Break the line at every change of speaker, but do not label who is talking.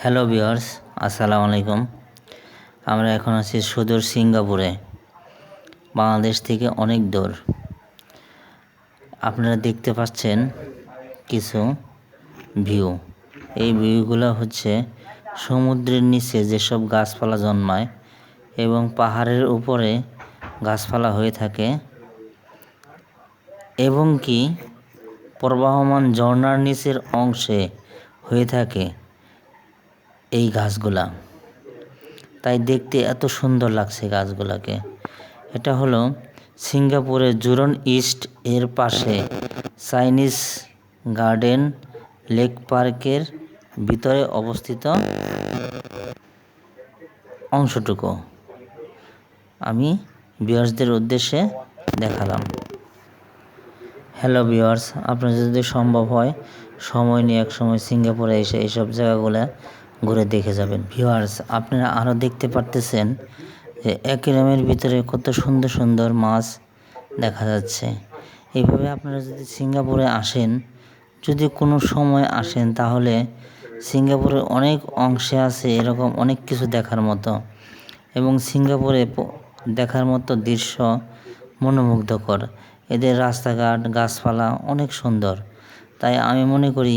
Hello viewers আসসালামু আলাইকুম। আমরা এখন আছি সুদূর সিঙ্গাপুরে, বাংলাদেশ থেকে অনেক দূর। আপনারা দেখতে পাচ্ছেন কিছু ভিউ। এই ভিউগুলো হচ্ছে সমুদ্রের নিচে যেসব গাছপালা জন্মায় এবং পাহাড়ের উপরে গাছপালা হয়ে থাকে এবং কি প্রবাহমান ঝর্ণার নিচের অংশে হয়ে থাকে। এই গাছগুলা। তাই দেখতে এত সুন্দর লাগছে গাছগুলাকে। এটা হলো সিঙ্গাপুরের জুরন ইস্ট এর পাশে চাইনিজ গার্ডেন লেক পার্কের ভিতরে অবস্থিত অংশটুকু। আমি বিয়ার্সদের উদ্দেশ্যে দেখালাম। হ্যালো ভিওয়ার্স আপনার যদি সম্ভব হয়, সময় নিয়ে এক সময় সিঙ্গাপুরে এসে এইসব জায়গাগুলো ঘুরে দেখে যাবেন। ভিওয়ার্স আপনারা আরও দেখতে পারতেছেন যে অ্যাকুরিয়ামের ভিতরে কত সুন্দর সুন্দর মাছ দেখা যাচ্ছে। এইভাবে আপনারা যদি সিঙ্গাপুরে আসেন, যদি কোনো সময় আসেন, তাহলে সিঙ্গাপুরের অনেক অংশে আছে এরকম অনেক কিছু দেখার মতো এবং সিঙ্গাপুরে দেখার মতো দৃশ্য মনোমুগ্ধকর। এদের রাস্তাঘাট, গাছপালা অনেক সুন্দর। তাই আমি মনে করি